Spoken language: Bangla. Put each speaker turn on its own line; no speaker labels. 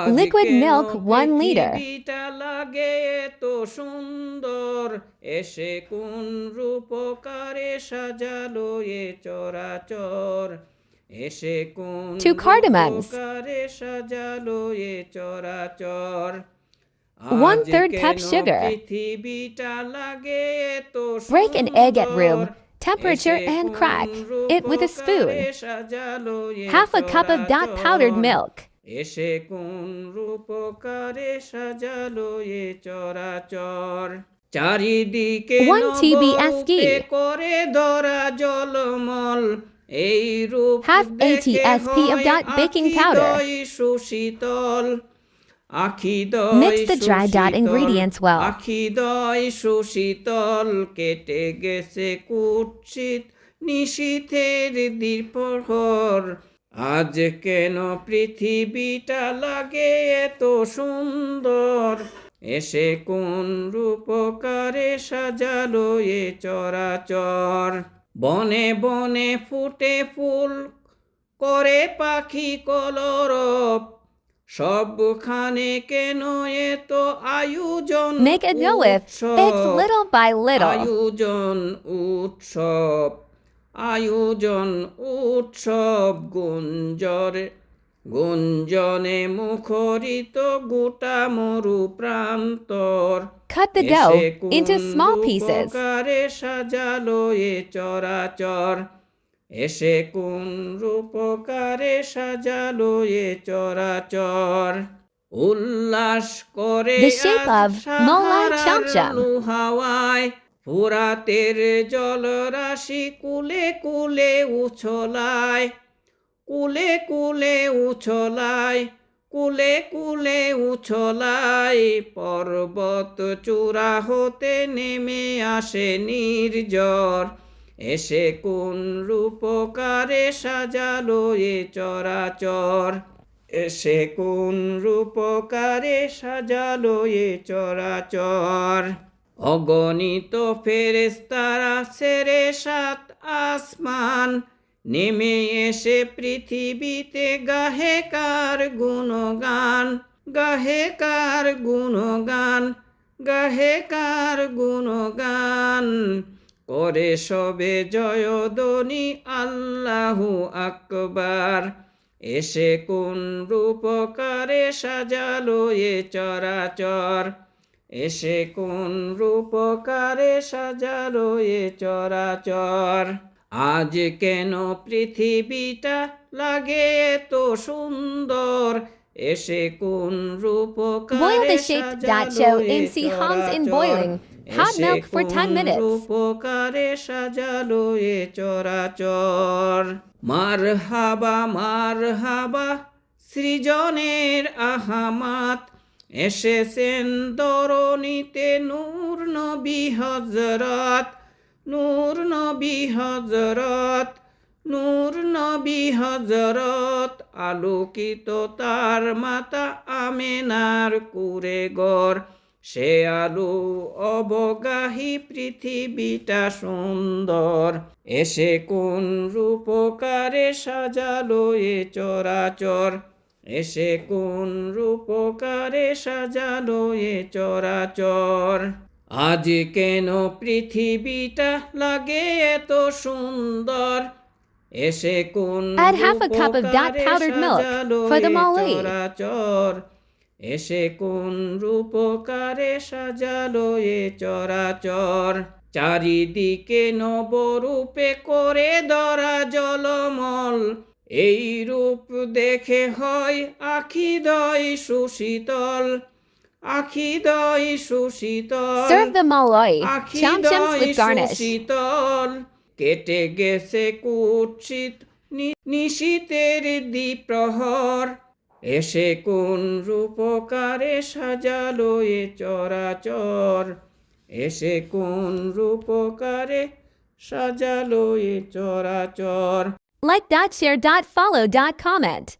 Liquid milk, 1 liter.
পৃথিবীটা লাগে এত সুন্দর এসে কোন রূপকারে সাজালো এ চরাচর এসে কোন
Two cardamoms.
রূপকারে সাজালো এ চরাচর
One
আজ
third cup
কেন
sugar.
পৃথিবীটা লাগে এত
Break an egg at room
সুন্দর?
temperature
এসে
and
কোন
crack it with a spoon.
রূপকারে সাজালো এ
Half a cup of dot powdered
চরাচর।
milk.
এসে কোন রূপকারে সাজালো এ চরাচর? চারিদিকে করে ধরা জলমল। এই রূপ সুশীতল। আখিদয়
Mix the dry dot
Sushital,
ingredients well.
আখিদয় সুশীতল। কেটে গেছে কুৎসিত নিশীথের দীপহর আজ কেন পৃথিবীটা লাগে এত সুন্দর? এসে কোন রূপকারে সাজালো এ চরাচর? বনে বনে ফুটে ফুল করে পাখি কলরব। সবখানে কেন এত আয়োজন
Make a with. Little by little.
আয়োজন উৎসব। আয়োজন উৎসব গুঞ্জরে গুঞ্জনে মুখরিত গোটা মরু প্রান্তর
Cut the dough into small pieces.
সাজালো এ চরাচর এসে কোন রূপকারে সাজালো এ চরাচর উল্লাস করে
The shape of.
লুহাওয়ায় ফুরাতের জলরাশি কুলে কুলে উছলায়, কুলে কুলে উছলায়, কুলে কুলে উছলায়। পর্বত চূড়া হতে নেমে আসে নির্জর এসে কোন রূপকারে সাজালো এ চরাচর? এসে কোন রূপকারে সাজালো এ চরাচর? অগণিত ফেরেস্তারা সেরে সাত আসমান, নেমে এসে পৃথিবীতে গাহে কার গুণগান গাহে কার গুণগান গাহে কার গুণগান। করে সবে জয়দনি আল্লাহু আকবার, এসে কোন রূপকারে সাজালো এ চরাচর। এসে কোন রূপকারে সাজালো এ চরাচর? আজ কেন পৃথিবীটা লাগে এত সুন্দর? এসে কোন রূপকারে এ
Sihams in
চরাচর।
Hot milk for 10 minutes.
রূপকারে সাজালো এ চরাচর? মার হাবা মার হাবা সৃজনের আহামাত। এসেছেন দরণীতে নূর নবী হজরত নূর নবী হজরত নূর নবী হজরত আলোকিত তার মাতা আমেনার কুরে গড়। সে আলো অবগাহী পৃথিবীটা সুন্দর। এসে কোন রূপকারে সাজালো এ চরাচর। এসে কোন রূপকারে সাজালো এ চরাচর? আজ কেন পৃথিবীটা লাগে এত সুন্দর? এসে কোন
Add half a cup of dot powdered milk for the malay.
চরাচর? এসে কোন রূপকারে সাজালো এ চরাচর? চারিদিকে নবরূপে করে ধরা জলমল। এই রূপ দেখে হয় আখিদয় সুশীতল আখিদয় সুশীতল
Serve the malloy. Chom chums with garnish.
সুশীতল কেটে গেছে কুৎসিত নিশীতের দ্বিপ্রহর এসে কোন রূপকারে সাজালো এ চরাচর এসে কোন রূপকারে সাজালো এ চরাচর
Like share dot follow dot comment.